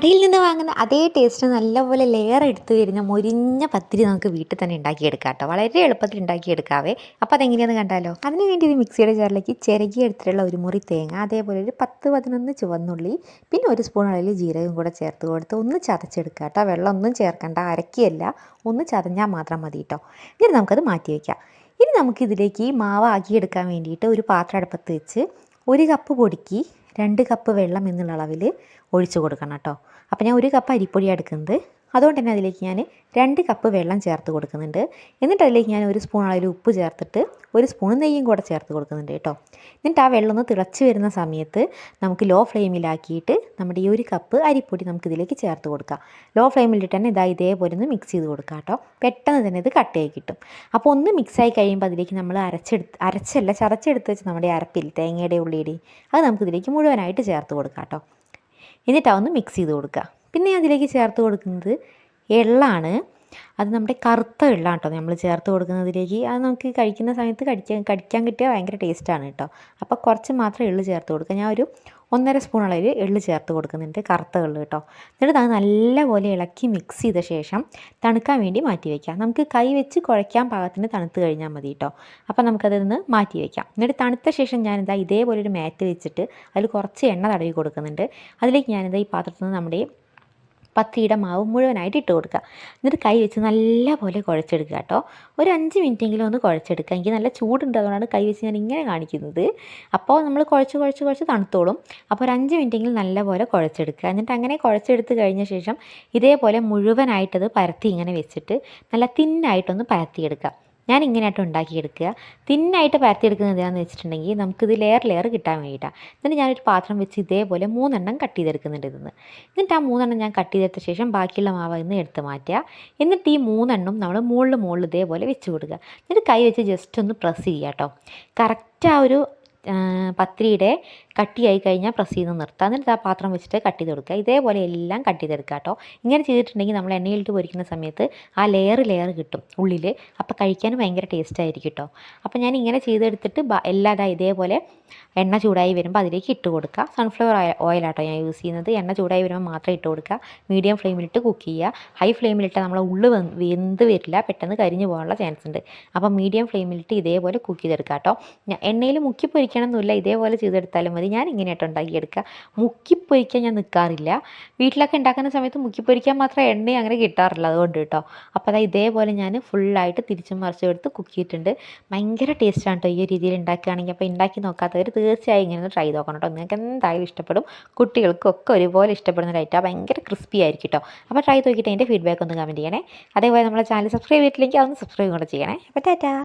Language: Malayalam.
കടയിൽ നിന്ന് വാങ്ങുന്ന അതേ ടേസ്റ്റ് നല്ലപോലെ ലെയർ എടുത്തു വരുന്ന മുരിഞ്ഞ പത്തിരി നമുക്ക് വീട്ടിൽ തന്നെ ഉണ്ടാക്കിയെടുക്കാം കേട്ടോ വളരെ എളുപ്പത്തിൽ ഉണ്ടാക്കിയെടുക്കാവേ. അപ്പോൾ അതെങ്ങനെയാണെന്ന് കണ്ടാലോ? അതിന് വേണ്ടി ഒരു മിക്സിയുടെ ജാറിലേക്ക് ചിരകി എടുത്തിട്ടുള്ള ഒരു മുറി തേങ്ങ അതേപോലെ ഒരു പത്ത് പതിനൊന്ന് ചുവന്നുള്ളി പിന്നെ ഒരു സ്പൂൺ അളവിൽ ജീരകം കൂടെ ചേർത്ത് കൊടുത്ത് ഒന്ന് ചതച്ചെടുക്കുക കേട്ടോ വെള്ളം ഒന്നും ചേർക്കണ്ട അരക്കിയല്ല. ഒന്ന് ചതഞ്ഞാൽ മാത്രം മതി കേട്ടോ ഇനി നമുക്കത് മാറ്റി വയ്ക്കാം ഇനി നമുക്കിതിലേക്ക് മാവ് ആക്കിയെടുക്കാൻ വേണ്ടിയിട്ട് ഒരു പാത്രം അടുപ്പത്ത് വെച്ച് ഒരു കപ്പ് പൊടിക്ക് രണ്ട് കപ്പ് വെള്ളം എന്നുള്ള അളവിൽ ഒഴിച്ചു കൊടുക്കണം കേട്ടോ. അപ്പോൾ ഞാൻ ഒരു കപ്പ് അരിപ്പൊടിയാണ് എടുക്കുന്നത് അതുകൊണ്ട് തന്നെ അതിലേക്ക് ഞാൻ രണ്ട് കപ്പ് വെള്ളം ചേർത്ത് കൊടുക്കുന്നുണ്ട്. എന്നിട്ട് അതിലേക്ക് ഞാൻ ഒരു സ്പൂൺ അളവിൽ ഉപ്പ് ചേർത്തിട്ട് ഒരു സ്പൂൺ നെയ്യും കൂടെ ചേർത്ത് കൊടുക്കുന്നുണ്ട് കേട്ടോ. എന്നിട്ട് ആ വെള്ളം ഒന്ന് തിളച്ച് വരുന്ന സമയത്ത് നമുക്ക് ലോ ഫ്ലെയിമിലാക്കിയിട്ട് നമ്മുടെ ഈ ഒരു കപ്പ് അരിപ്പൊടി നമുക്ക് ഇതിലേക്ക് ചേർത്ത് കൊടുക്കാം. ലോ ഫ്ലെയിമിലിട്ട് തന്നെ ഇതാ ഇതേപോലെ ഒന്ന് മിക്സ് ചെയ്ത് കൊടുക്കുക കേട്ടോ. പെട്ടെന്ന് തന്നെ ഇത് കട്ടയായി കിട്ടും. അപ്പോൾ ഒന്ന് മിക്സായി കഴിയുമ്പോൾ അതിലേക്ക് നമ്മൾ അരച്ചെടുത്ത് അരച്ചല്ല ചതച്ചെടുത്ത് വെച്ച് നമ്മുടെ അരപ്പിൽ തേങ്ങയുടെ ഉള്ളിയുടെ അത് നമുക്ക് ഇതിലേക്ക് മുഴുവനായിട്ട് ചേർത്ത് കൊടുക്കാം കേട്ടോ. എന്നിട്ട് ഒന്ന് മിക്സ് ചെയ്ത് കൊടുക്കുക. പിന്നെ അതിലേക്ക് ചേർത്ത് കൊടുക്കുന്നത് എള്ളാണ്. അത് നമ്മുടെ കറുത്ത എള്ളാണ് കേട്ടോ. നമ്മൾ ചേർത്ത് കൊടുക്കുന്നതിലേക്ക് അത് നമുക്ക് കഴിക്കുന്ന സമയത്ത് കടിക്കാൻ കടിക്കാൻ കിട്ടിയാൽ ഭയങ്കര ടേസ്റ്റാണ് കേട്ടോ. അപ്പോൾ കുറച്ച് മാത്രം എള്ള് ചേർത്ത് കൊടുക്കുക. ഞാൻ ഒരു ഒന്നര സ്പൂൺ അളവിൽ എള്ള് ചേർത്ത് കൊടുക്കുന്നുണ്ട് കറുത്ത എള്ള് കേട്ടോ. എന്നിട്ട് അത് നല്ലപോലെ ഇളക്കി മിക്സ് ചെയ്ത ശേഷം തണുക്കാൻ വേണ്ടി മാറ്റി വയ്ക്കാം നമുക്ക് കൈ വെച്ച് കുഴയ്ക്കാൻ പാകത്തിന് തണുത്ത് കഴിഞ്ഞാൽ മതി കേട്ടോ. അപ്പോൾ നമുക്കതിൽ നിന്ന് മാറ്റി വയ്ക്കാം എന്നിട്ട് തണുത്ത ശേഷം ഞാനിതാ ഇതേപോലെ ഒരു മാറ്റ് വെച്ചിട്ട് അതിൽ കുറച്ച് എണ്ണ തടവി കൊടുക്കുന്നുണ്ട്. അതിലേക്ക് ഞാനിതാ ഈ പാത്രത്തിൽ നിന്ന് നമ്മുടെ പത്തിരിയുടെ മാവ് മുഴുവനായിട്ട് ഇട്ട് കൊടുക്കുക. എന്നിട്ട് കൈ വെച്ച് നല്ലപോലെ കുഴച്ചെടുക്കുക കേട്ടോ. ഒരു അഞ്ച് മിനിറ്റെങ്കിലും ഒന്ന് കുഴച്ചെടുക്കുക. എനിക്ക് നല്ല ചൂടുണ്ട് അതുകൊണ്ടാണ് കൈ വെച്ച് ഞാൻ ഇങ്ങനെ കാണിക്കുന്നത്. അപ്പോൾ നമ്മൾ കുഴച്ച് കുഴച്ച് കുഴച്ച് തണുത്തോളും. അപ്പോൾ ഒരു അഞ്ച് മിനിറ്റെങ്കിലും നല്ലപോലെ കുഴച്ചെടുക്കുക. എന്നിട്ട് അങ്ങനെ കുഴച്ചെടുത്ത് കഴിഞ്ഞ ശേഷം ഇതേപോലെ മുഴുവനായിട്ടത് പരത്തി ഇങ്ങനെ വെച്ചിട്ട് നല്ല തിന്നായിട്ടൊന്ന് പരത്തിയെടുക്കുക. ഞാൻ ഇങ്ങനെയായിട്ട് ഉണ്ടാക്കിയെടുക്കുക. തിന്നായിട്ട് പരത്തിയെടുക്കുന്നത് എന്താണെന്ന് വെച്ചിട്ടുണ്ടെങ്കിൽ നമുക്കിത് ലെയർ ലെയർ കിട്ടാൻ വേണ്ടിയിട്ടാണ് എന്നിട്ട് ഞാനൊരു പാത്രം വെച്ച് ഇതേപോലെ മൂന്നെണ്ണം കട്ട് ചെയ്തെടുക്കുന്നുണ്ട് ഇതിന്ന്. എന്നിട്ട് ആ മൂന്നെണ്ണം ഞാൻ കട്ട് ചെയ്തെടുത്ത ശേഷം ബാക്കിയുള്ള മാവ് ഇന്ന് എടുത്ത് മാറ്റുക. എന്നിട്ട് ഈ മൂന്നെണ്ണം നമ്മൾ മുകളിൽ മുകളിൽ ഇതേപോലെ വെച്ച് കൊടുക്കുക. എന്നിട്ട് കൈ വെച്ച് ജസ്റ്റ് ഒന്ന് പ്രസ് ചെയ്യുക കേട്ടോ കറക്റ്റ് ആ ഒരു പത്രിയുടെ കട്ടിയായി കഴിഞ്ഞാൽ പ്രസ് ചെയ്ത് നിർത്തുക എന്നിട്ട് ആ പാത്രം വെച്ചിട്ട് കട്ട് ചെയ്ത് കൊടുക്കുക. ഇതേപോലെ എല്ലാം കട്ട് ചെയ്തെടുക്കുക കേട്ടോ. ഇങ്ങനെ ചെയ്തിട്ടുണ്ടെങ്കിൽ നമ്മൾ എണ്ണയിലിട്ട് പൊരിക്കുന്ന സമയത്ത് ആ ലെയർ ലെയർ കിട്ടും ഉള്ളിൽ അപ്പോൾ കഴിക്കാൻ ഭയങ്കര ടേസ്റ്റ് ആയിരിക്കും കേട്ടോ. അപ്പോൾ ഞാൻ ഇങ്ങനെ ചെയ്തെടുത്തിട്ട് എല്ലാ ഇതേപോലെ എണ്ണ ചൂടായി വരുമ്പോൾ അതിലേക്ക് ഇട്ട് കൊടുക്കുക. സൺഫ്ലവർ ഓയിലാട്ടോ ഞാൻ യൂസ് ചെയ്യുന്നത്. എണ്ണ ചൂടായി വരുമ്പോൾ മാത്രം ഇട്ട് കൊടുക്കുക. മീഡിയം ഫ്ലെയിമിലിട്ട് കുക്ക് ചെയ്യുക. ഹൈ ഫ്ലെയിമിലിട്ട് നമ്മളെ ഉള്ളു വെന്ത് വരില്ല. പെട്ടെന്ന് കരിഞ്ഞു പോകാനുള്ള ചാൻസ് ഉണ്ട്. അപ്പോൾ മീഡിയം ഫ്ലെയിമിലിട്ട് ഇതേപോലെ കുക്ക് ചെയ്തെടുക്കുക കേട്ടോ. എണ്ണയിൽ മുക്കി പൊരിക്കണം എന്നില്ല ഇതേപോലെ ചെയ്തെടുത്താലും മതി. ഞാൻ ഇങ്ങനെയായിട്ട് ഉണ്ടാക്കിയെടുക്കുക. മുക്കിപ്പൊരിക്കാൻ ഞാൻ നിൽക്കാറില്ല വീട്ടിലൊക്കെ ഉണ്ടാക്കുന്ന സമയത്ത് മുക്കിപ്പൊരിക്കാൻ മാത്രം എണ്ണ അങ്ങനെ കിട്ടാറില്ല അതുകൊണ്ട് കേട്ടോ. അപ്പോൾ അതായത് ഇതേപോലെ ഞാൻ ഫുള്ളായിട്ട് തിരിച്ചും മറിച്ചും എടുത്ത് കുക്ക് ചെയ്തിട്ടുണ്ട്. ഭയങ്കര ടേസ്റ്റാണ് കേട്ടോ ഈ രീതിയിൽ ഉണ്ടാക്കുകയാണെങ്കിൽ. അപ്പോൾ ഉണ്ടാക്കി നോക്കാത്തവർ തീർച്ചയായും ഇങ്ങനെ ഒന്ന് ട്രൈ നോക്കണം കേട്ടോ. നിങ്ങൾക്ക് എന്തായാലും ഇഷ്ടപ്പെടും. കുട്ടികൾക്കൊക്കെ ഒരുപോലെ ഇഷ്ടപ്പെടുന്ന ഒരു ഐറ്റം ഭയങ്കര ക്രിസ്പി ആയിരിക്കും കേട്ടോ. അപ്പോൾ ട്രൈ നോക്കിയിട്ട് അതിന്റെ ഫീഡ്ബാക്ക് ഒന്ന് കമന്റ് ചെയ്യണേ. അതേപോലെ നമ്മളെ ചാനൽ സബ്സ്ക്രൈബ് ചെയ്തിട്ടില്ലെങ്കിൽ അതൊന്ന് സബ്സ്ക്രൈബ് കൂടെ ചെയ്യണേ. അപ്പോൾ ടാറ്റാ.